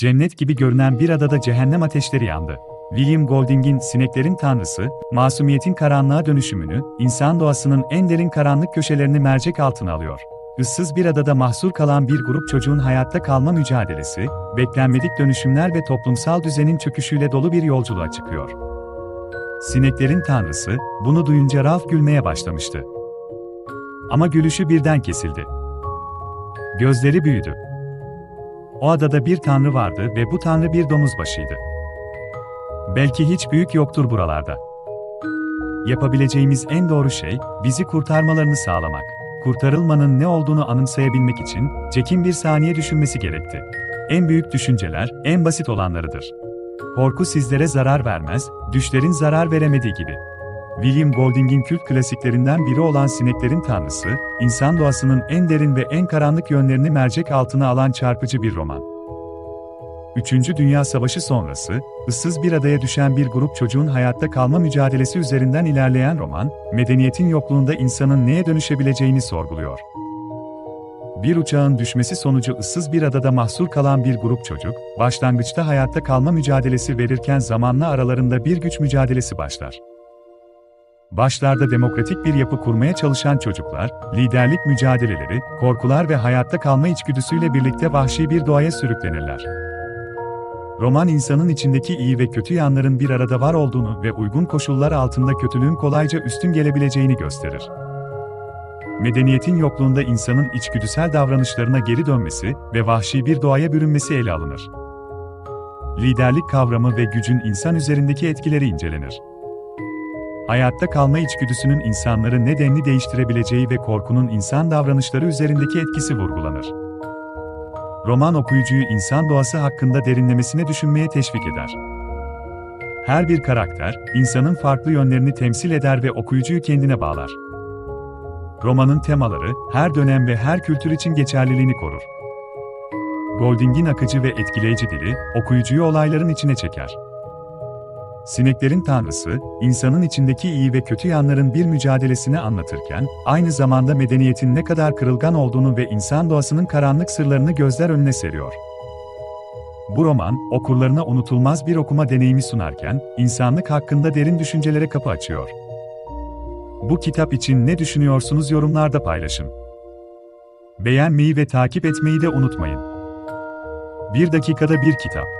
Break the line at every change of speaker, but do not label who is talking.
Cennet gibi görünen bir adada cehennem ateşleri yandı. William Golding'in Sineklerin Tanrısı, masumiyetin karanlığa dönüşümünü, insan doğasının en derin karanlık köşelerini mercek altına alıyor. Issız bir adada mahsur kalan bir grup çocuğun hayatta kalma mücadelesi, beklenmedik dönüşümler ve toplumsal düzenin çöküşüyle dolu bir yolculuğa çıkıyor. Sineklerin Tanrısı, bunu duyunca Ralph gülmeye başlamıştı. Ama gülüşü birden kesildi. Gözleri büyüdü. O adada bir tanrı vardı ve bu tanrı bir domuz başıydı. Belki hiç büyük yoktur buralarda. Yapabileceğimiz en doğru şey, bizi kurtarmalarını sağlamak. Kurtarılmanın ne olduğunu anımsayabilmek için, Jack'in bir saniye düşünmesi gerekti. En büyük düşünceler, en basit olanlarıdır. Korku sizlere zarar vermez, düşlerin zarar veremediği gibi. William Golding'in kült klasiklerinden biri olan Sineklerin Tanrısı, insan doğasının en derin ve en karanlık yönlerini mercek altına alan çarpıcı bir roman. Üçüncü Dünya Savaşı sonrası, ıssız bir adaya düşen bir grup çocuğun hayatta kalma mücadelesi üzerinden ilerleyen roman, medeniyetin yokluğunda insanın neye dönüşebileceğini sorguluyor. Bir uçağın düşmesi sonucu ıssız bir adada mahsur kalan bir grup çocuk, başlangıçta hayatta kalma mücadelesi verirken zamanla aralarında bir güç mücadelesi başlar. Başlarda demokratik bir yapı kurmaya çalışan çocuklar, liderlik mücadeleleri, korkular ve hayatta kalma içgüdüsüyle birlikte vahşi bir doğaya sürüklenirler. Roman insanın içindeki iyi ve kötü yanların bir arada var olduğunu ve uygun koşullar altında kötülüğün kolayca üstün gelebileceğini gösterir. Medeniyetin yokluğunda insanın içgüdüsel davranışlarına geri dönmesi ve vahşi bir doğaya bürünmesi ele alınır. Liderlik kavramı ve gücün insan üzerindeki etkileri incelenir. Hayatta kalma içgüdüsünün insanları nedenli değiştirebileceği ve korkunun insan davranışları üzerindeki etkisi vurgulanır. Roman okuyucuyu insan doğası hakkında derinlemesine düşünmeye teşvik eder. Her bir karakter, insanın farklı yönlerini temsil eder ve okuyucuyu kendine bağlar. Romanın temaları, her dönem ve her kültür için geçerliliğini korur. Golding'in akıcı ve etkileyici dili, okuyucuyu olayların içine çeker. Sineklerin Tanrısı, insanın içindeki iyi ve kötü yanların bir mücadelesini anlatırken, aynı zamanda medeniyetin ne kadar kırılgan olduğunu ve insan doğasının karanlık sırlarını gözler önüne seriyor. Bu roman, okurlarına unutulmaz bir okuma deneyimi sunarken, insanlık hakkında derin düşüncelere kapı açıyor. Bu kitap için ne düşünüyorsunuz yorumlarda paylaşın. Beğenmeyi ve takip etmeyi de unutmayın. Bir dakikada bir kitap.